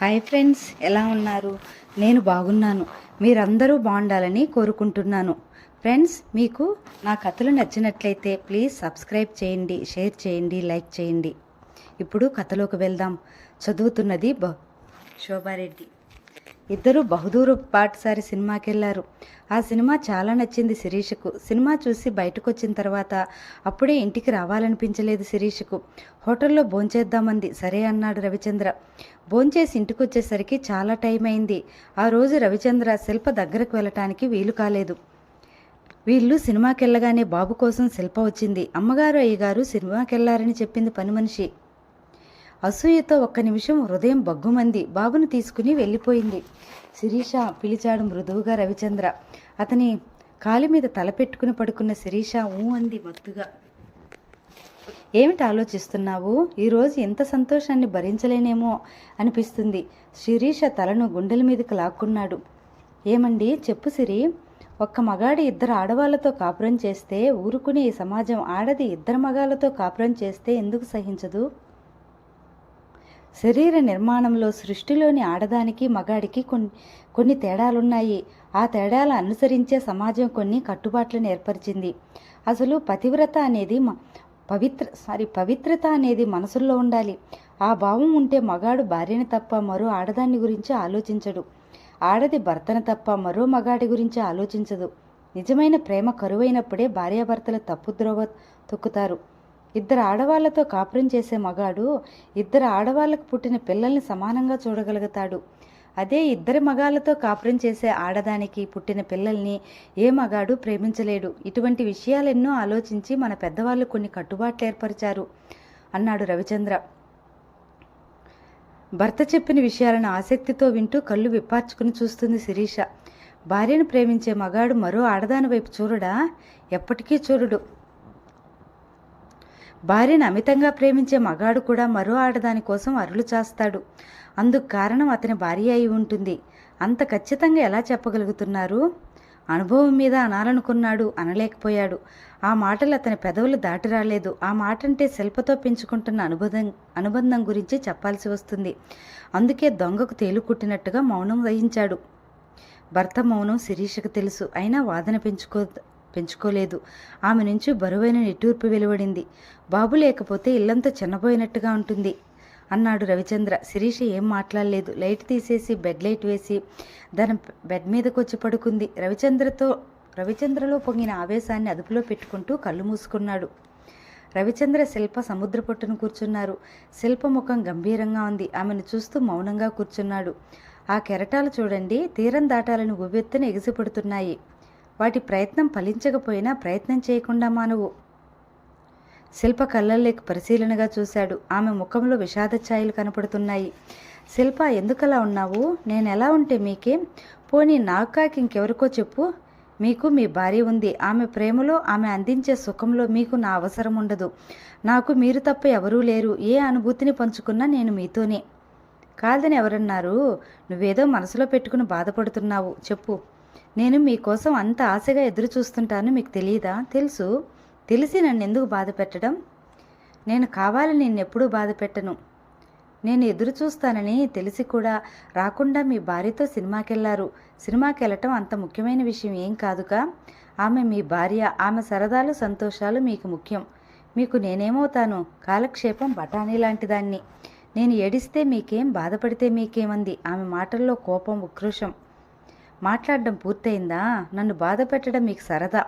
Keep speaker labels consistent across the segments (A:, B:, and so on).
A: Hi friends ఎలా ఉన్నారు? నేను బాగున్నాను. మీరందరూ బాగుండాలని కోరుకుంటున్నాను. ఫ్రెండ్స్ మీకు నా కథలు నచ్చినట్లయితే ప్లీజ్ సబ్స్క్రైబ్ చేయండి షేర్ చేయండి లైక్ చేయండి. ఇప్పుడు కథలోకి వెళ్దాం. చదువుతున్నది బ శోభారెడ్డి. ఇద్దరు బహదూరు పాటసారి సినిమాకి వెళ్ళారు ఆ సినిమా చాలా నచ్చింది శిరీషకు. సినిమా చూసి బయటకు వచ్చిన తర్వాత అప్పుడే ఇంటికి రావాలనిపించలేదు శిరీషకు. హోటల్లో భోంచేద్దామంది. సరే అన్నాడు రవిచంద్ర. భోంచేసి ఇంటికి వచ్చేసరికి చాలా టైం అయింది ఆ రోజు రవిచంద్ర శిల్ప దగ్గరకు వెళ్ళటానికి వీలు కాలేదు. వీళ్ళు సినిమాకి వెళ్ళగానే బాబు కోసం శిల్ప వచ్చింది. అమ్మగారు అయ్యగారు సినిమాకి వెళ్ళారని చెప్పింది పని మనిషి. అసూయతో ఒక్క నిమిషం హృదయం బగ్గుమంది. బాబును తీసుకుని వెళ్ళిపోయింది. శిరీష పిలిచాడు మృదువుగా రవిచంద్ర. అతని కాలి మీద తల పెట్టుకుని పడుకున్న శిరీష ఊ అంది మత్తుగా. ఏమిటి ఆలోచిస్తున్నావు? ఈరోజు ఎంత సంతోషాన్ని భరించలేనేమో అనిపిస్తుంది. శిరీష తలను గుండెల మీదకి లాక్కున్నాడు. ఏమండి? చెప్పు సిరి. ఒక్క మగాడి ఇద్దరు ఆడవాళ్ళతో కాపురం చేస్తే ఊరుకునే ఈ సమాజం ఆడది ఇద్దరు మగాళ్ళతో కాపురం చేస్తే ఎందుకు సహించదు? శరీర నిర్మాణంలో సృష్టిలోని ఆడదానికి మగాడికి కొన్ని కొన్ని తేడాలున్నాయి. ఆ తేడాలు అనుసరించే సమాజం కొన్ని కట్టుబాట్లను ఏర్పరిచింది. అసలు పతివ్రత అనేది మ- పవిత్ర సారీ పవిత్రత అనేది మనసుల్లో ఉండాలి. ఆ భావం ఉంటే మగాడు భార్యని తప్ప మరో ఆడదాన్ని గురించి ఆలోచించడు. ఆడది భర్తను తప్ప మరో మగాడి గురించి ఆలోచించదు. నిజమైన ప్రేమ కరువైనప్పుడే భార్యాభర్తలు తప్పుద్రోవ తొక్కుతారు. ఇద్దరు ఆడవాళ్ళతో కాపురం చేసే మగాడు ఇద్దరు ఆడవాళ్ళకు పుట్టిన పిల్లల్ని సమానంగా చూడగలుగుతాడు. అదే ఇద్దరి మగాళ్ళతో కాపురం చేసే ఆడదానికి పుట్టిన పిల్లల్ని ఏ మగాడు ప్రేమించలేడు. ఇటువంటి విషయాలెన్నో ఆలోచించి మన పెద్దవాళ్ళు కొన్ని కట్టుబాట్లు ఏర్పరిచారు అన్నాడు రవిచంద్ర. భర్త చెప్పిన విషయాలను ఆసక్తితో వింటూ కళ్ళు విప్పార్చుకుని చూస్తుంది శిరీష. భార్యను ప్రేమించే మగాడు మరో ఆడదాని వైపు చూడడా? ఎప్పటికీ చూడడు. భార్యను అమితంగా ప్రేమించే మగాడు కూడా మరో ఆడదాని కోసం అరులు చేస్తాడు. అందుకు కారణం అతని భార్య అయి ఉంటుంది. అంత ఖచ్చితంగా ఎలా చెప్పగలుగుతున్నారు? అనుభవం మీద అనాలనుకున్నాడు అనలేకపోయాడు. ఆ మాటలు అతని పెదవులు దాటి రాలేదు. ఆ మాట అంటే శిల్పతో పెంచుకుంటున్న అనుబంధం అనుబంధం గురించి చెప్పాల్సి వస్తుంది. అందుకే దొంగకు తేలు కుట్టినట్టుగా మౌనం వహించాడు. భర్త మౌనం శిరీషకు తెలుసు. అయినా వాదన పెంచుకో పెంచుకోలేదు. ఆమె నుంచి బరువైన నిట్టూర్పు వెలువడింది. బాబు లేకపోతే ఇల్లంతా చిన్నపోయినట్టుగా ఉంటుంది. అన్నాడు రవిచంద్ర. శిరీష ఏం మాట్లాడలేదు. లైట్ తీసేసి బెడ్ లైట్ వేసి దాని బెడ్ మీదకు వచ్చి పడుకుంది. రవిచంద్రతో రవిచంద్రలో పొంగిన ఆవేశాన్ని అదుపులో పెట్టుకుంటూ కళ్ళు మూసుకున్నాడు. రవిచంద్ర శిల్ప సముద్ర పొట్టును కూర్చున్నారు. శిల్ప ముఖం గంభీరంగా ఉంది. ఆమెను చూస్తూ మౌనంగా కూర్చున్నాడు. ఆ కెరటాలు చూడండి. తీరం దాటాలని ఉవ్వెత్తున ఎగిసిపడుతున్నాయి. వాటి ప్రయత్నం ఫలించకపోయినా ప్రయత్నం చేయకుండా మానవు. శిల్ప కళ్ళల్లోకి పరిశీలనగా చూశాడు. ఆమె ముఖంలో విషాద ఛాయలు కనపడుతున్నాయి. శిల్ప ఎందుకలా ఉన్నావు? నేను ఎలా ఉంటే మీకేం? పోనీ నాకు కాక ఇంకెవరికో చెప్పు. మీకు మీ భార్య ఉంది. ఆమె ప్రేమలో ఆమె అందించే సుఖంలో మీకు నా అవసరం ఉండదు. నాకు మీరు తప్ప ఎవరూ లేరు. ఏ అనుభూతిని పంచుకున్నా నేను మీతోనే. కాదని ఎవరన్నారు? నువ్వేదో మనసులో పెట్టుకుని బాధపడుతున్నావు. చెప్పు. నేను మీకోసం అంత ఆశగా ఎదురు చూస్తుంటాను మీకు తెలియదా తెలుసు. తెలిసి నన్ను ఎందుకు బాధ పెట్టడం? నేను కావాలని నిన్నెప్పుడూ బాధ పెట్టను. నేను ఎదురు చూస్తానని తెలిసి కూడా రాకుండా మీ భార్యతో సినిమాకి వెళ్ళారు సినిమాకి వెళ్ళటం అంత ముఖ్యమైన విషయం ఏం కాదుగా? ఆమె మీ భార్య ఆమె సరదాలు సంతోషాలు మీకు ముఖ్యం. మీకు నేనేమవుతాను? కాలక్షేపం బఠానీ లాంటి దాన్ని నేను ఏడిస్తే మీకేం బాధపడితే మీకేమంది? ఆమె మాటల్లో కోపం ఉక్రోషం. మాట్లాడడం పూర్తయిందా? నన్ను బాధ పెట్టడం మీకు సరదా.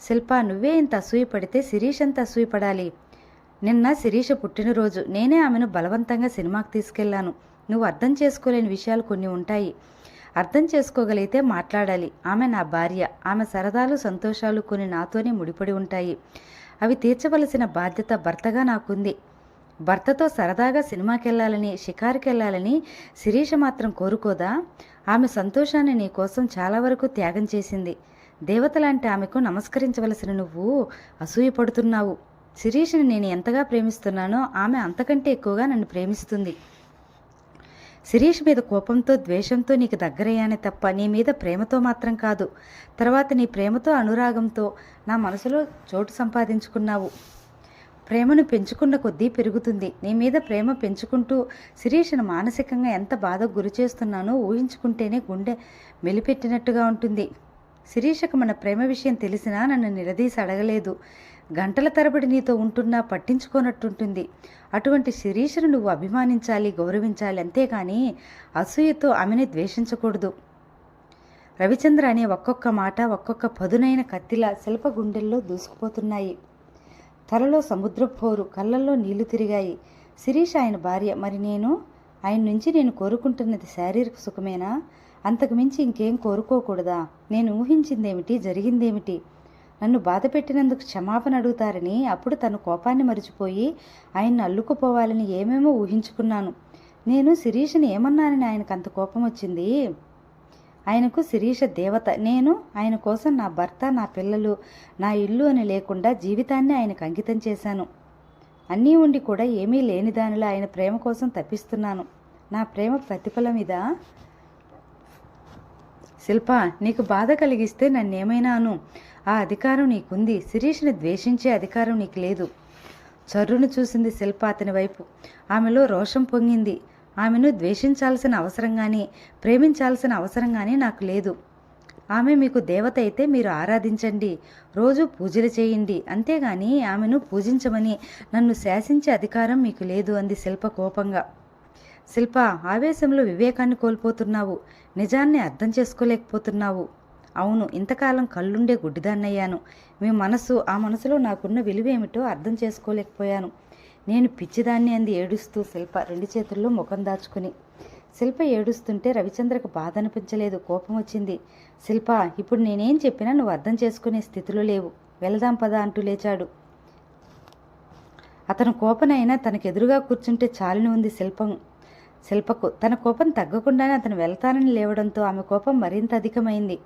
A: శిల్ప నువ్వే ఇంత అసూయపడితే శిరీష్ ఎంత అసూయపడాలి నిన్న శిరీష పుట్టినరోజు. నేనే ఆమెను బలవంతంగా సినిమాకి తీసుకెళ్ళాను నువ్వు అర్థం చేసుకోలేని విషయాలు కొన్ని ఉంటాయి. అర్థం చేసుకోగలిగితే మాట్లాడాలి. ఆమె నా భార్య. ఆమె సరదాలు సంతోషాలు కొన్ని నాతోనే ముడిపడి ఉంటాయి. అవి తీర్చవలసిన బాధ్యత భర్తగా నాకుంది. భర్తతో సరదాగా సినిమాకి వెళ్ళాలని వెళ్ళాలని శిరీష మాత్రం కోరుకోదా? ఆమె సంతోషాన్ని నీ కోసం చాలా వరకు త్యాగం చేసింది. దేవతలాంటి ఆమెకు నమస్కరించవలసిన నువ్వు అసూయపడుతున్నావు శిరీషని నేను ఎంతగా ప్రేమిస్తున్నానో ఆమె అంతకంటే ఎక్కువగా నన్ను ప్రేమిస్తుంది. శిరీష్ మీద కోపంతో ద్వేషంతో నీకు దగ్గరయ్యానే తప్ప నీ మీద ప్రేమతో మాత్రం కాదు. తర్వాత నీ ప్రేమతో అనురాగంతో నా మనసులో చోటు సంపాదించుకున్నావు. ప్రేమను పెంచుకున్న కొద్దీ పెరుగుతుంది. నీ మీద ప్రేమ పెంచుకుంటూ శిరీషను మానసికంగా ఎంత బాధకు గురి చేస్తున్నానో ఊహించుకుంటేనే గుండె మెలిపెట్టినట్టుగా ఉంటుంది. శిరీషకు మన ప్రేమ విషయం తెలిసినా నన్ను నిలదీసి అడగలేదు. గంటల తరబడి నీతో ఉంటున్నా పట్టించుకోనట్టుంటుంది. అటువంటి శిరీషను నువ్వు అభిమానించాలి గౌరవించాలి అంతేకాని అసూయతో ఆమెని ద్వేషించకూడదు. రవిచంద్ర అనే ఒక్కొక్క మాట ఒక్కొక్క పదునైన కత్తిలా శిల్ప గుండెల్లో దూసుకుపోతున్నాయి. తలలో సముద్రపు పోరు కళ్ళల్లో నీళ్ళు తిరిగాయి. శిరీష్ ఆయన భార్య మరి నేను? ఆయన నుంచి నేను కోరుకుంటున్నది శారీరక సుఖమేనా? అంతకుమించి ఇంకేం కోరుకోకూడదా? నేను ఊహించిందేమిటి? జరిగిందేమిటి? నన్ను బాధ పెట్టినందుకు క్షమాపణ అడుగుతారని అప్పుడు తన కోపాన్ని మరిచిపోయి ఆయన్ని అల్లుకుపోవాలని ఏమేమో ఊహించుకున్నాను. నేను శిరీషని ఏమన్నానని ఆయనకు అంత కోపం వచ్చింది ఆయనకు శిరీష దేవత. నేను ఆయన కోసం నా భర్త నా పిల్లలు నా ఇల్లు అని లేకుండా జీవితాన్ని ఆయనకు అంకితం చేశాను. అన్నీ ఉండి కూడా ఏమీ లేని దానిలో ఆయన ప్రేమ కోసం తప్పిస్తున్నాను. నా ప్రేమ ప్రతిఫలం ఇదా శిల్ప నీకు బాధ కలిగిస్తే నన్నేమైనాను? ఆ అధికారం నీకుంది. శిరీష్ని ద్వేషించే అధికారం నీకు లేదు. చర్రును చూసింది శిల్ప అతని వైపు. ఆమెలో రోషం పొంగింది. ఆమెను ద్వేషించాల్సిన అవసరం కానీ ప్రేమించాల్సిన అవసరం కానీ నాకు లేదు. ఆమె మీకు దేవత అయితే మీరు ఆరాధించండి రోజు పూజలు చేయండి. అంతేగాని ఆమెను పూజించమని నన్ను శాసించే అధికారం మీకు లేదు అంది శిల్ప కోపంగా. శిల్ప ఆవేశంలో వివేకాన్ని కోల్పోతున్నావు. నిజాన్ని అర్థం చేసుకోలేకపోతున్నావు. అవును ఇంతకాలం కళ్ళుండే గుడ్డిదాన్నయ్యాను. మీ మనసు ఆ మనసులో నాకున్న విలువేమిటో అర్థం చేసుకోలేకపోయాను. నేను పిచ్చిదాన్ని అంది ఏడుస్తూ శిల్ప రెండు చేతుల్లో ముఖం దాచుకుని. శిల్ప ఏడుస్తుంటే రవిచంద్రకు బాధ అనిపించలేదు కోపం వచ్చింది. శిల్ప ఇప్పుడు నేనేం చెప్పినా నువ్వు అర్థం చేసుకునే స్థితిలో లేవు. వెళదాం పదా అంటూ లేచాడు. అతను కోపనైనా తనకెదురుగా కూర్చుంటే చాలని ఉంది శిల్పం. శిల్పకు తన కోపం తగ్గకుండానే అతను వెళ్తానని లేవడంతో ఆమె కోపం మరింత అధికమైంది.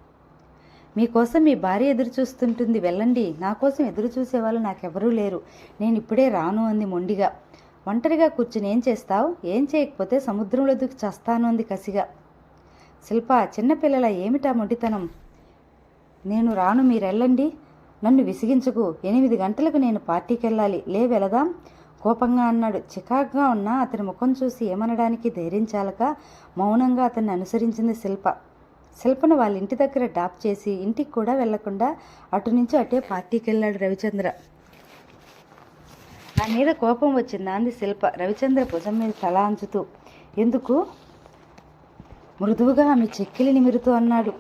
A: మీకోసం మీ భార్య ఎదురు చూస్తుంటుంది. వెళ్ళండి. నా కోసం ఎదురు చూసేవాళ్ళు నాకెవరూ లేరు. నేను ఇప్పుడే రాను అంది మొండిగా. ఒంటరిగా కూర్చుని ఏం చేస్తావు? ఏం చేయకపోతే సముద్రంలో దూకి చస్తాను అంది కసిగా. శిల్ప చిన్నపిల్లల ఏమిటా మొండితనం? నేను రాను మీరెళ్ళండి. నన్ను విసిగించకు. ఎనిమిది గంటలకు నేను పార్టీకి వెళ్ళాలి లే వెళదాం. కోపంగా అన్నాడు. చికాగ్గా ఉన్న అతని ముఖం చూసి ఏమనడానికి ధైర్యం చాలక మౌనంగా అతన్ని అనుసరించింది శిల్ప. శిల్పను వాళ్ళ ఇంటి దగ్గర డాప్ చేసి ఇంటికి కూడా వెళ్ళకుండా అటు నుంచి అటే పార్టీకి వెళ్ళాడు రవిచంద్ర. నా మీద కోపం వచ్చింది అంది శిల్ప. రవిచంద్ర భుజం మీద తల అంచుతూ. ఎందుకు? మృదువుగా ఆమె చెక్కిలి నిమిరుతూ అన్నాడు.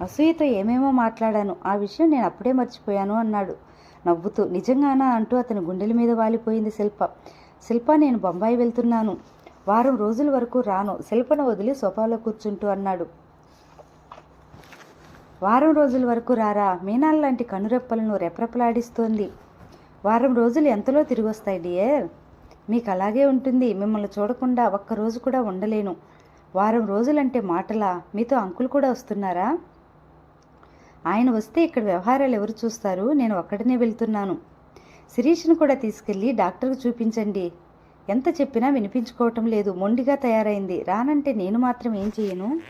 A: అసూయతో ఏమేమో మాట్లాడాను. ఆ విషయం నేను అప్పుడే మర్చిపోయాను అన్నాడు. నవ్వుతూ. నిజంగానా అంటూ అతని గుండెల మీద వాలిపోయింది శిల్ప. శిల్ప నేను బొంబాయి వెళ్తున్నాను. వారం రోజుల వరకు రాను. శిల్పను వదిలి సోఫాలో కూర్చుంటూ అన్నాడు. వారం రోజుల వరకు రారా? మీనాల లాంటి కనురెప్పలను రెప్రెపలాడిస్తోంది. వారం రోజులు ఎంతలో తిరిగి వస్తాయి డియర్? మీకు అలాగే ఉంటుంది. మిమ్మల్ని చూడకుండా ఒక్క రోజు కూడా ఉండలేను. వారం రోజులంటే మాటలా? మీతో అంకుల్ కూడా వస్తున్నారా? ఆయన వస్తే ఇక్కడ వ్యవహారాలు ఎవరు చూస్తారు? నేను ఒక్కడనే వెళ్తున్నాను. శిరీష్ను కూడా తీసుకెళ్ళి డాక్టర్కు చూపించండి. ఎంత చెప్పినా వినిపించుకోవటం లేదు. మొండిగా తయారైంది. రానంటే నేను మాత్రం ఏం చేయను?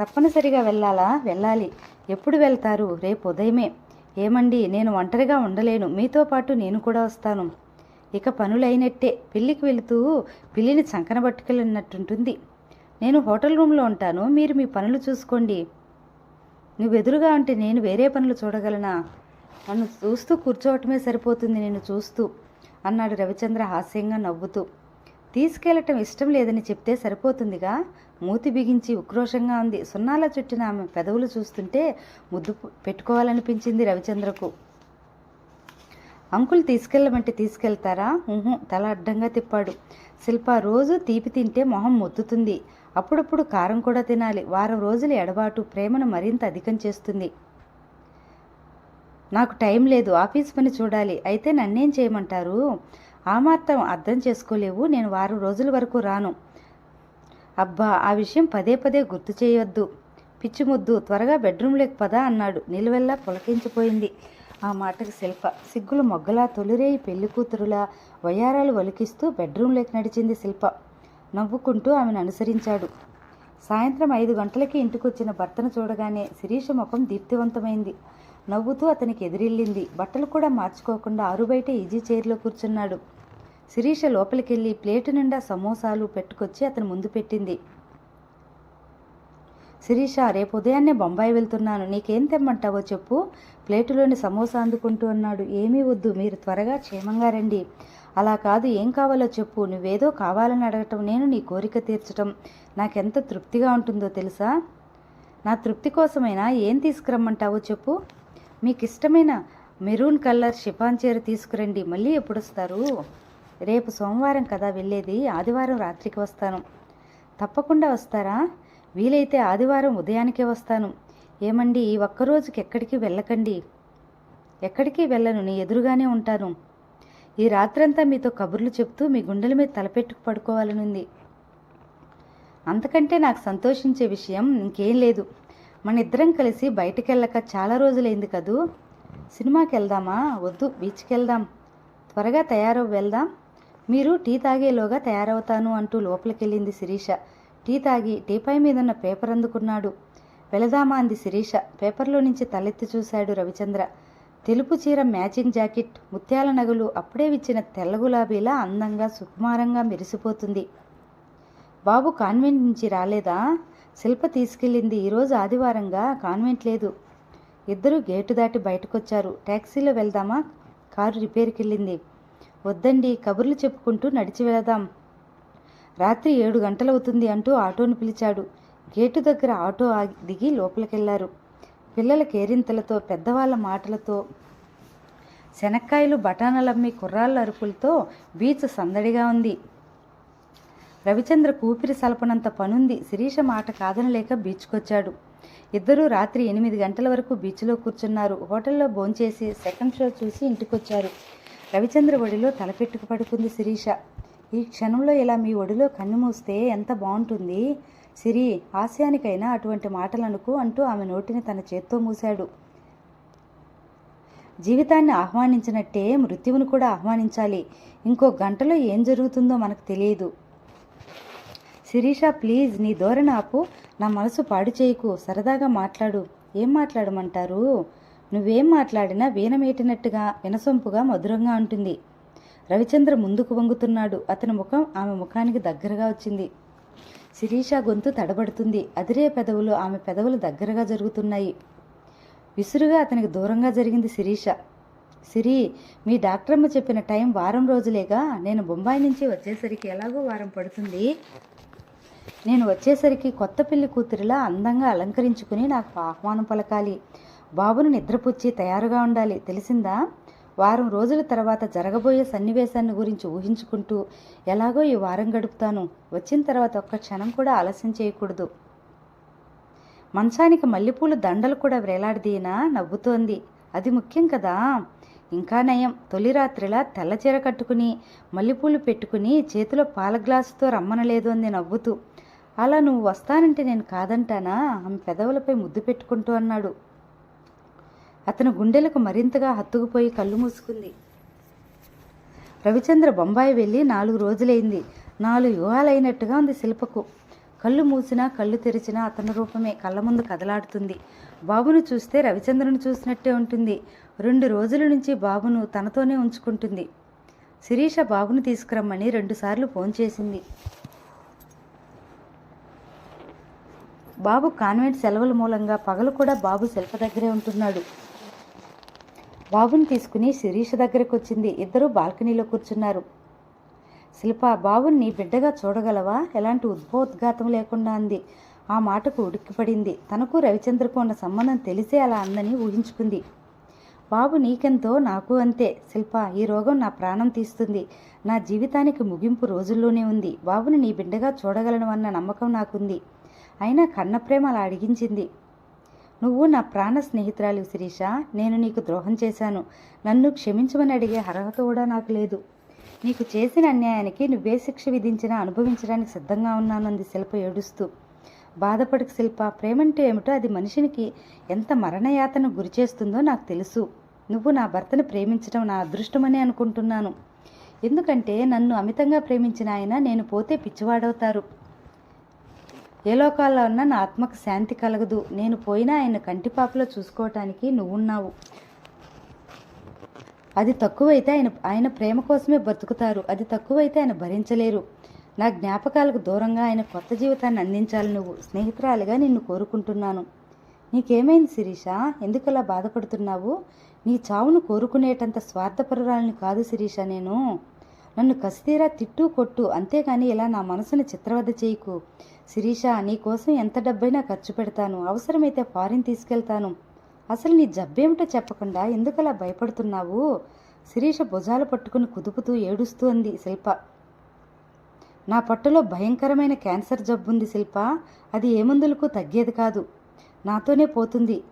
A: తప్పనిసరిగా వెళ్ళాలా? వెళ్ళాలి. ఎప్పుడు వెళ్తారు? రేపు ఉదయమే. ఏమండి నేను ఒంటరిగా ఉండలేను. మీతో పాటు నేను కూడా వస్తాను. ఇక పనులైనట్టే. పెళ్ళికి వెళుతూ పిల్లిని చంకన పట్టుకెళ్ళినట్టుంటుంది నేను హోటల్ రూమ్లో ఉంటాను. మీరు మీ పనులు చూసుకోండి. నువ్వు ఎదురుగా ఉంటే నేను వేరే పనులు చూడగలనా? నన్ను చూస్తూ కూర్చోవటమే సరిపోతుంది నేను చూస్తూ అన్నాడు రవిచంద్ర హాస్యంగా నవ్వుతూ. తీసుకెళ్ళటం ఇష్టం లేదని చెప్తే సరిపోతుందిగా? మూతి బిగించి ఉక్రోషంగా ఉంది. సున్నాల చుట్టిన ఆమె పెదవులు చూస్తుంటే ముద్దు పెట్టుకోవాలనిపించింది రవిచంద్రకు. అంకుల్ తీసుకెళ్ళమంటే తీసుకెళ్తారా? తల అడ్డంగా తిప్పాడు. శిల్ప రోజు తీపి తింటే మొహం మొత్తుతుంది అప్పుడప్పుడు కారం కూడా తినాలి. వారం రోజులు ఎడబాటు ప్రేమను మరింత అధికం చేస్తుంది. నాకు టైం లేదు ఆఫీస్ పని చూడాలి. అయితే నన్నేం చేయమంటారు? ఆ మాత్రం అర్థం చేసుకోలేవు. నేను వారం రోజుల వరకు రాను. అబ్బా ఆ విషయం పదే పదే గుర్తు చేయొద్దు. పిచ్చిముద్దు త్వరగా బెడ్రూమ్లోకి పదా అన్నాడు. నిలువెల్లా పులకించిపోయింది. ఆ మాటకు శిల్ప సిగ్గులు మొగ్గలా తొలిరేయి పెళ్ళి కూతురులా వయారాలు వలికిస్తూ బెడ్రూమ్లోకి నడిచింది శిల్ప. నవ్వుకుంటూ ఆమెను అనుసరించాడు. సాయంత్రం ఐదు గంటలకి ఇంటికొచ్చిన భర్తను చూడగానే శిరీష ముఖం దీప్తివంతమైంది. నవ్వుతూ అతనికి ఎదురెళ్ళింది బట్టలు కూడా మార్చుకోకుండా ఆరు బయట ఈజీ చైర్లో కూర్చున్నాడు. శిరీష లోపలికెళ్ళి ప్లేటు నిండా సమోసాలు పెట్టుకొచ్చి అతను ముందు పెట్టింది. శిరీష రేపు ఉదయాన్నే బొంబాయి వెళ్తున్నాను. నీకేం తెమ్మంటావో చెప్పు. ప్లేటులోని సమోసా అందుకుంటూ అన్నాడు. ఏమీ వద్దు. మీరు త్వరగా క్షేమంగా రండి. అలా కాదు. ఏం కావాలో చెప్పు. నువ్వేదో కావాలని అడగటం నేను నీ కోరిక తీర్చటం. నాకెంత తృప్తిగా ఉంటుందో తెలుసా? నా తృప్తి కోసమైనా ఏం తీసుకురమ్మంటావో చెప్పు. మీకు ఇష్టమైన మెరూన్ కలర్ షిఫాన్ చీర తీసుకురండి. మళ్ళీ ఎప్పుడొస్తారు? రేపు సోమవారం కదా వెళ్ళేది? ఆదివారం రాత్రికి వస్తాను. తప్పకుండా వస్తారా? వీలైతే ఆదివారం ఉదయానికే వస్తాను. ఏమండి ఈ ఒక్కరోజుకి ఎక్కడికి వెళ్ళకండి? ఎక్కడికి వెళ్ళను? నీ ఎదురుగానే ఉంటాను. ఈ రాత్రంతా మీతో కబుర్లు చెప్తూ మీ గుండెల మీద తలపెట్టుకు పడుకోవాలనుంది. అంతకంటే నాకు సంతోషించే విషయం ఇంకేం లేదు. మన ఇద్దరం కలిసి బయటికి వెళ్ళక చాలా రోజులైంది కదూ? సినిమాకి వెళ్దామా వద్దు బీచ్కి వెళ్దాం త్వరగా తయారవు వెళ్దాం. మీరు టీ తాగేలోగా తయారవుతాను అంటూ లోపలికెళ్ళింది శిరీష. టీ తాగి టీపై మీదున్న పేపర్ అందుకున్నాడు. వెళదామా అంది శిరీష. పేపర్లో నుంచి తలెత్తి చూశాడు రవిచంద్ర. తెలుపు చీర మ్యాచింగ్ జాకెట్ ముత్యాల నగలు అప్పుడే విచ్చిన తెల్ల గులాబీలా అందంగా సుకుమారంగా మెరిసిపోతుంది. బాబు కాన్వెంట్ నుంచి రాలేదా? శిల్ప తీసుకెళ్ళింది. ఈరోజు ఆదివారంగా కాన్వెంట్ లేదు. ఇద్దరు గేటు దాటి బయటకొచ్చారు. ట్యాక్సీలో వెళ్దామా? కారు రిపేర్కి వెళ్ళింది వద్దండి కబుర్లు చెప్పుకుంటూ నడిచి వెళదాం. రాత్రి ఏడు గంటలవుతుంది అంటూ ఆటోను పిలిచాడు. గేటు దగ్గర ఆటో ఆగి దిగి లోపలికెళ్ళారు. పిల్లల కేరింతలతో పెద్దవాళ్ళ మాటలతో శనక్కాయలు బఠానలమ్మి కుర్రాళ్ళ అరుపులతో బీచ్ సందడిగా ఉంది. రవిచంద్ర కూపిరి సలపనంత పనుంది. శిరీష మాట కాదనలేక బీచ్కొచ్చాడు. ఇద్దరూ రాత్రి ఎనిమిది గంటల వరకు బీచ్లో కూర్చున్నారు. హోటల్లో భోంచేసి సెకండ్ షో చూసి ఇంటికొచ్చారు. రవిచంద్ర ఒడిలో తలపెట్టుకు పడుకుంది శిరీష. ఈ క్షణంలో ఇలా మీ ఒడిలో కన్ను మూస్తే ఎంత బాగుంటుంది సిరి హాస్యానికైనా అటువంటి మాటలనుకు అంటూ ఆమె నోటిని తన చేత్తో మూశాడు. జీవితాన్ని ఆహ్వానించినట్టే మృత్యువును కూడా ఆహ్వానించాలి. ఇంకో గంటలో ఏం జరుగుతుందో మనకు తెలియదు. శిరీష ప్లీజ్ నీ ధోరణ ఆపు. నా మనసు పాడు చేయకు. సరదాగా మాట్లాడు. ఏం మాట్లాడమంటారు? నువ్వేం మాట్లాడినా వీణమేటినట్టుగా వినసొంపుగా మధురంగా ఉంటుంది రవిచంద్ర ముందుకు వంగుతున్నాడు. అతని ముఖం ఆమె ముఖానికి దగ్గరగా వచ్చింది. శిరీష గొంతు తడబడుతుంది. అదిరే పెదవులు ఆమె పెదవులు దగ్గరగా జరుగుతున్నాయి. విసురుగా అతనికి దూరంగా జరిగింది శిరీష. సిరి మీ డాక్టరమ్మ చెప్పిన టైం వారం రోజులేగా. నేను బొంబాయి నుంచి వచ్చేసరికి ఎలాగో వారం పడుతుంది. నేను వచ్చేసరికి కొత్త పెళ్ళి కూతురిలా అందంగా అలంకరించుకుని నాకు ఆహ్వానం పలకాలి. బాబును నిద్రపుచ్చి తయారుగా ఉండాలి. తెలిసిందా? వారం రోజుల తర్వాత జరగబోయే సన్నివేశాన్ని గురించి ఊహించుకుంటూ ఎలాగో ఈ వారం గడుపుతాను. వచ్చిన తర్వాత ఒక్క క్షణం కూడా ఆలస్యం చేయకూడదు. మంచానికి మల్లెపూల దండలు కూడా వేలాడదీనా నవ్వుతోంది. అది ముఖ్యం కదా. ఇంకా నయం. తొలి రాత్రిలా తెల్లచీర కట్టుకుని మల్లెపూలు పెట్టుకుని చేతిలో పాల గ్లాసుతో రమ్మనలేదు అంది నవ్వుతూ. అలా నువ్వు వస్తానంటే నేను కాదంటానా? ఆమె పెదవులపై ముద్దు పెట్టుకుంటూ అన్నాడు. అతను గుండెలకు మరింతగా హత్తుకుపోయి కళ్ళు మూసుకుంది. రవిచంద్ర బొంబాయి వెళ్ళి నాలుగు రోజులైంది. నాలుగు యుగాలైనట్టుగా ఉంది శిల్పకు. కళ్ళు మూసినా కళ్ళు తెరిచినా అతని రూపమే కళ్ళ ముందు కదలాడుతుంది. బాబును చూస్తే రవిచంద్రను చూసినట్టే ఉంటుంది. రెండు రోజుల నుంచి బాబును తనతోనే ఉంచుకుంటుంది. శిరీష బాబును తీసుకురమ్మని రెండుసార్లు ఫోన్ చేసింది. బాబు కాన్వెంట్ సెలవుల మూలంగా పగలు కూడా బాబు శిల్ప దగ్గరే ఉంటున్నాడు. బాబుని తీసుకుని శిరీష దగ్గరకు వచ్చింది ఇద్దరూ బాల్కనీలో కూర్చున్నారు. శిల్ప బాబుని బిడ్డగా చూడగలవా? ఎలాంటి ఉద్భోద్ఘాతం లేకుండా అంది. ఆ మాటకు ఉడిక్కిపడింది. తనకు రవిచంద్రకు ఉన్న సంబంధం తెలిసే అలా అందని ఊహించుకుంది. బాబు నీకెంతో నాకు అంతే. శిల్ప ఈ రోగం నా ప్రాణం తీస్తుంది. నా జీవితానికి ముగింపు రోజుల్లోనే ఉంది. బాబుని నీ బిడ్డగా చూడగలను అన్న నమ్మకం నాకుంది. అయినా కన్న ప్రేమ అలా అడిగించింది. నువ్వు నా ప్రాణ స్నేహితురాలు శిరీష. నేను నీకు ద్రోహం చేశాను. నన్ను క్షమించమని అడిగే అర్హత కూడా నాకు లేదు. నీకు చేసిన అన్యాయానికి నువ్వే శిక్ష విధించినా అనుభవించడానికి సిద్ధంగా ఉన్నానంది శిల్ప ఏడుస్తూ. బాధపడకు శిల్ప ప్రేమంటే ఏమిటో అది మనిషినికి ఎంత మరణయాతన గురిచేస్తుందో నాకు తెలుసు. నువ్వు నా భర్తను ప్రేమించడం నా అదృష్టమని అనుకుంటున్నాను. ఎందుకంటే నన్ను అమితంగా ప్రేమించిన ఆయన నేను పోతే పిచ్చివాడవుతారు. ఏ లోకాల్లో ఉన్నా నా ఆత్మకు శాంతి కలగదు. నేను పోయినా ఆయన కంటిపాపలో చూసుకోవటానికి నువ్వున్నావు. అది తక్కువైతే ఆయన ఆయన ప్రేమ కోసమే బ్రతుకుతారు. అది తక్కువైతే ఆయన భరించలేరు. నా జ్ఞాపకాలకు దూరంగా ఆయన కొత్త జీవితాన్ని అందించాలి నువ్వు. స్నేహితురాలిగా నిన్ను కోరుకుంటున్నాను. నీకేమైంది శిరీష? ఎందుకలా బాధపడుతున్నావు? నీ చావును కోరుకునేటంత స్వార్థపరురాలని కాదు శిరీష నేను. నన్ను కసితీరా తిట్టు కొట్టు. అంతేగాని ఇలా నా మనసుని చిత్రవద చేయకు. శిరీష నీ కోసం ఎంత డబ్బైనా ఖర్చు పెడతాను. అవసరమైతే ఫారిన్ తీసుకెళ్తాను. అసలు నీ జబ్బేమిటో చెప్పకుండా ఎందుకలా భయపడుతున్నావు? శిరీష భుజాలు పట్టుకుని కుదుపుతూ ఏడుస్తూ అంది శిల్ప. నా పట్టులో భయంకరమైన క్యాన్సర్ జబ్బుంది శిల్ప. అది ఏ మందులకు తగ్గేది కాదు. నాతోనే పోతుంది.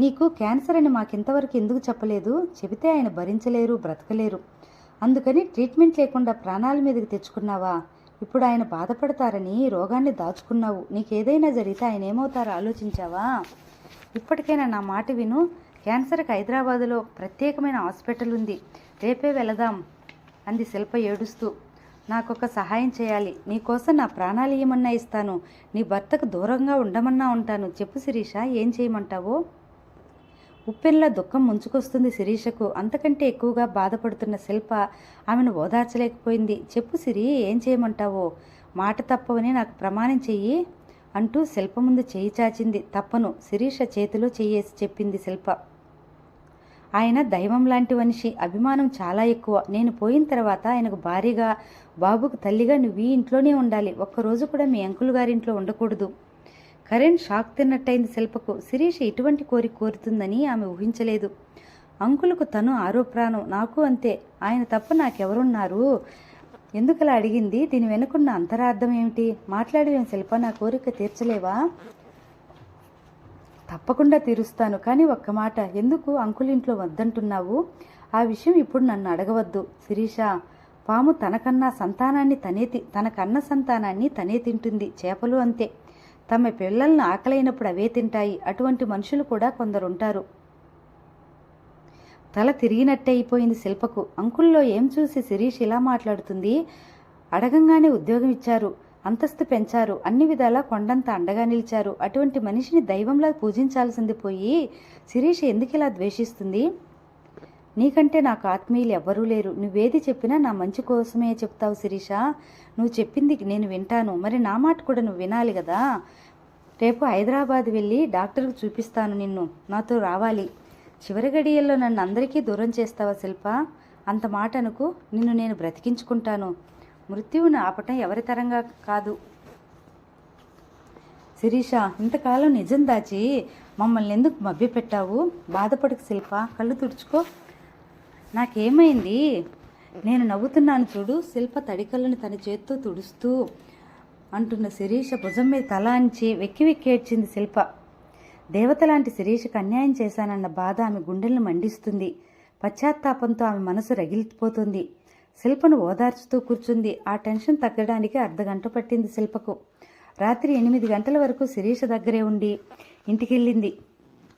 A: నీకు క్యాన్సర్ అని మాకింతవరకు ఎందుకు చెప్పలేదు? చెబితే ఆయన భరించలేరు బ్రతకలేరు. అందుకని ట్రీట్మెంట్ లేకుండా ప్రాణాల మీదకి తెచ్చుకున్నావా? ఇప్పుడు ఆయన బాధపడతారని రోగాన్ని దాచుకున్నావు. నీకేదైనా జరిగితే ఆయన ఏమవుతారో ఆలోచించావా? ఇప్పటికైనా నా మాట విను. క్యాన్సర్కి హైదరాబాదులో ప్రత్యేకమైన హాస్పిటల్ ఉంది. రేపే వెళదాం అంది శిల్ప ఏడుస్తూ. నాకొక సహాయం చేయాలి. నీకోసం నా ప్రాణాలు ఏమన్నా ఇస్తాను. నీ భర్తకు దూరంగా ఉండమన్నా ఉంటాను. చెప్పు శిరీష ఏం చేయమంటావో? ఉప్పెన్లా దుఃఖం ముంచుకొస్తుంది శిరీషకు. అంతకంటే ఎక్కువగా బాధపడుతున్న శిల్ప ఆమెను ఓదార్చలేకపోయింది. చెప్పు సిరి ఏం చేయమంటావో? మాట తప్పవని నాకు ప్రమాణం చెయ్యి అంటూ శిల్ప ముందు చేయి చాచింది. తప్పను శిరీష చేతిలో చెయ్యేసి చెప్పింది శిల్ప. ఆయన దైవం లాంటి మనిషి అభిమానం చాలా ఎక్కువ. నేను పోయిన తర్వాత ఆయనకు భారీగా బాబుకు తల్లిగా నువ్వు ఈ ఇంట్లోనే ఉండాలి. ఒక్కరోజు కూడా మీ అంకుల్ గారింట్లో ఉండకూడదు. కరెంట్ షాక్ తిన్నట్టయింది శిల్పకు. శిరీష ఇటువంటి కోరిక కోరుతుందని ఆమె ఊహించలేదు. అంకులకు తను ఆరో ప్రాణం. నాకు అంతే. ఆయన తప్ప నాకెవరున్నారు? ఎందుకలా అడిగింది? దీని వెనుకున్న అంతరార్థం ఏమిటి? మాట్లాడేం శిల్ప? నా కోరిక తీర్చలేవా? తప్పకుండా తీరుస్తాను. కానీ ఒక్క మాట. ఎందుకు అంకుల్ ఇంట్లో వద్దంటున్నావు? ఆ విషయం ఇప్పుడు నన్ను అడగవద్దు. శిరీష పాము తనకన్నా సంతానాన్ని తనే తి- సంతానాన్ని తనే తింటుంది. చేపలు అంతే. తమ పిల్లలను ఆకలైనప్పుడు అవే తింటాయి. అటువంటి మనుషులు కూడా కొందరుంటారు. తల తిరిగినట్టే అయిపోయింది శిల్పకు. అంకుల్లో ఏం చూసి శిరీష్ ఇలా మాట్లాడుతుంది? అడగంగానే ఉద్యోగం ఇచ్చారు. అంతస్తు పెంచారు. అన్ని విధాలా కొండంత అండగా నిలిచారు. అటువంటి మనిషిని దైవంలా పూజించాల్సింది పోయి శిరీష్ ఎందుకు ఇలా ద్వేషిస్తుంది? నీకంటే నాకు ఆత్మీయులు ఎవ్వరూ లేరు. నువ్వేది చెప్పినా నా మంచి కోసమే చెప్తావు శిరీష. నువ్వు చెప్పింది నేను వింటాను. మరి నా మాట కూడా నువ్వు వినాలి కదా? రేపు హైదరాబాద్ వెళ్ళి డాక్టర్కి చూపిస్తాను నిన్ను. నాతో రావాలి. చివరి గడియల్లో నన్ను అందరికీ దూరం చేస్తావా శిల్ప? అంత మాట అనుకు నిన్ను నేను బ్రతికించుకుంటాను. మృత్యువును ఆపటం ఎవరి తరంగా కాదు. శిరీష ఇంతకాలం నిజం దాచి మమ్మల్ని ఎందుకు మభ్యపెట్టావు? బాధపడకు శిల్ప. కళ్ళు తుడుచుకో. నాకేమైంది? నేను నవ్వుతున్నాను చూడు శిల్ప తడికలను తన చేత్తో తుడుస్తూ అంటున్న శిరీష భుజం మీద తల అంచి వెక్కి వెక్కి ఏడ్చింది శిల్ప. దేవత లాంటి శిరీషకు అన్యాయం చేశానన్న బాధ ఆమె గుండెలను మండిస్తుంది. పశ్చాత్తాపంతో ఆమె మనసు రగిలిపోతుంది. శిల్పను ఓదార్చుతూ కూర్చుంది. ఆ టెన్షన్ తగ్గడానికి అర్ధగంట పట్టింది శిల్పకు. రాత్రి ఎనిమిది గంటల వరకు శిరీష దగ్గరే ఉండి ఇంటికెళ్ళింది.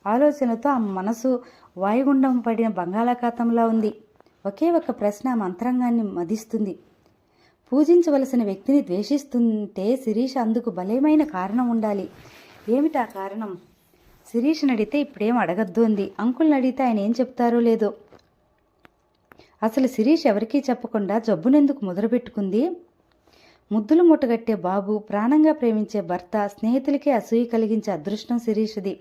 A: ఆలోచనతో ఆమె మనసు వాయుగుండం పడిన బంగాళాఖాతంలా ఉంది. ఒకే ఒక ప్రశ్న ఆమె మధిస్తుంది మదిస్తుంది. పూజించవలసిన వ్యక్తిని ద్వేషిస్తుంటే శిరీష అందుకు బలమైన కారణం ఉండాలి. ఏమిటా కారణం? శిరీష్ని అడిగితే ఇప్పుడేం అడగద్దు అంది. అంకుల్ని అడిగితే ఆయన ఏం చెప్తారో లేదో. అసలు శిరీష్ ఎవరికీ చెప్పకుండా జబ్బునెందుకు మొదలుపెట్టుకుంది? ముద్దులు మూటగట్టే బాబు ప్రాణంగా ప్రేమించే భర్త స్నేహితులకే అసూయ కలిగించే అదృష్టం శిరీష్ది.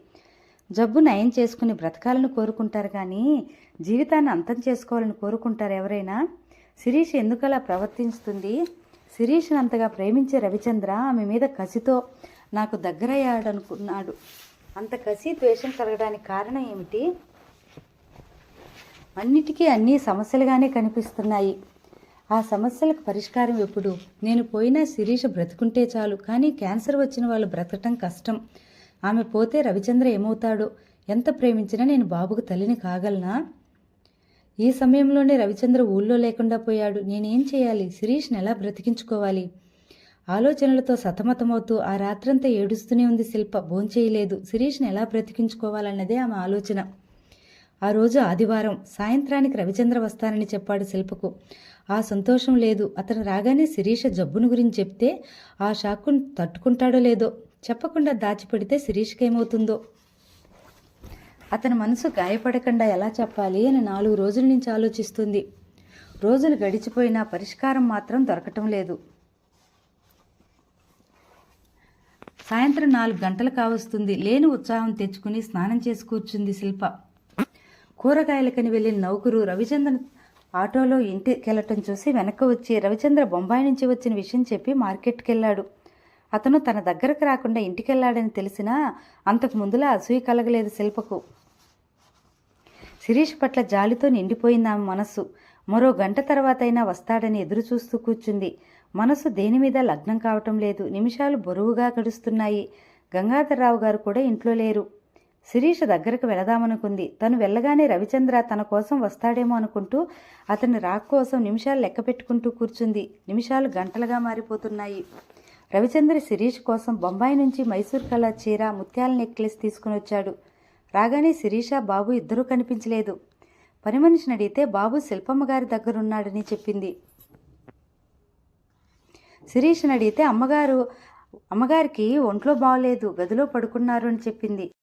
A: జబ్బు నయం చేసుకుని బ్రతకాలని కోరుకుంటారు కానీ జీవితాన్ని అంతం చేసుకోవాలని కోరుకుంటారు ఎవరైనా? శిరీష్ ఎందుకలా ప్రవర్తిస్తుంది? శిరీష్ని అంతగా ప్రేమించే రవిచంద్ర ఆమె మీద కసితో నాకు దగ్గరయ్యాడనుకున్నాడు. అంత కసి ద్వేషం కలగడానికి కారణం ఏమిటి? అన్నిటికీ అన్నీ సమస్యలుగానే కనిపిస్తున్నాయి. ఆ సమస్యలకు పరిష్కారం ఎప్పుడు? నేను పోయినా శిరీష బ్రతుకుంటే చాలు కానీ క్యాన్సర్ వచ్చిన వాళ్ళు బ్రతకటం కష్టం. ఆమె పోతే రవిచంద్ర ఏమవుతాడో? ఎంత ప్రేమించినా నేను బాబుకు తల్లిని కాగలనా? ఈ సమయంలోనే రవిచంద్ర ఊళ్ళో లేకుండా పోయాడు. నేనేం చేయాలి? శిరీష్ని ఎలా బ్రతికించుకోవాలి? ఆలోచనలతో సతమతమవుతూ ఆ రాత్రంతా ఏడుస్తూనే ఉంది శిల్ప. భోంచేయలేదు శిరీష్ని ఎలా బ్రతికించుకోవాలన్నదే ఆమె ఆలోచన. ఆ రోజు ఆదివారం సాయంత్రానికి రవిచంద్ర వస్తానని చెప్పాడు శిల్పకు. ఆ సంతోషం లేదు. అతను రాగానే శిరీష జబ్బును గురించి చెప్తే ఆ షాక్కు తట్టుకుంటాడో లేదో? చెప్పకుండా దాచిపెడితే శిరీష్కి ఏమవుతుందో? అతని మనసు గాయపడకుండా ఎలా చెప్పాలి అని నాలుగు రోజుల నుంచి ఆలోచిస్తుంది. రోజులు గడిచిపోయినా పరిష్కారం మాత్రం దొరకటం లేదు. సాయంత్రం నాలుగు గంటలు కావస్తుంది లేని ఉత్సాహం తెచ్చుకుని స్నానం చేసి కూర్చుంది శిల్ప. కూరగాయలకని వెళ్ళిన నౌకరు రవిచంద్ర ఆటోలో ఇంటికెళ్ళటం చూసి వెనక్కి వచ్చి రవిచంద్ర బొంబాయి నుంచి వచ్చిన విషయం చెప్పి మార్కెట్కి వెళ్ళాడు అతను తన దగ్గరకు రాకుండా ఇంటికెళ్ళాడని తెలిసినా అంతకు ముందులా అసూయ కలగలేదు శిల్పకు. శిరీష్ పట్ల జాలితో నిండిపోయింది ఆమె మనస్సు. మరో గంట తర్వాతైనా వస్తాడని ఎదురు చూస్తూ కూర్చుంది. మనసు దేని మీద లగ్నం కావటం లేదు. నిమిషాలు బరువుగా గడుస్తున్నాయి. గంగాధరరావు గారు కూడా ఇంట్లో లేరు. శిరీష దగ్గరకు వెళదామనుకుంది. తను వెళ్ళగానే రవిచంద్ర తన కోసం వస్తాడేమో అనుకుంటూ అతని రాక్ కోసం నిమిషాలు లెక్క పెట్టుకుంటూ కూర్చుంది. నిమిషాలు గంటలుగా మారిపోతున్నాయి. రవిచంద్ర శిరీష్ కోసం బొంబాయి నుంచి మైసూర్ కళ చీర ముత్యాల నెక్లెస్ తీసుకుని వచ్చాడు. రాగానే శిరీష బాబు ఇద్దరూ కనిపించలేదు. పని మనిషిని అడిగితే బాబు శిల్పమ్మ గారి దగ్గరున్నాడని చెప్పింది. శిరీష్ని అడిగితే అమ్మగారు అమ్మగారికి ఒంట్లో బాగలేదు గదిలో పడుకున్నారు అని చెప్పింది.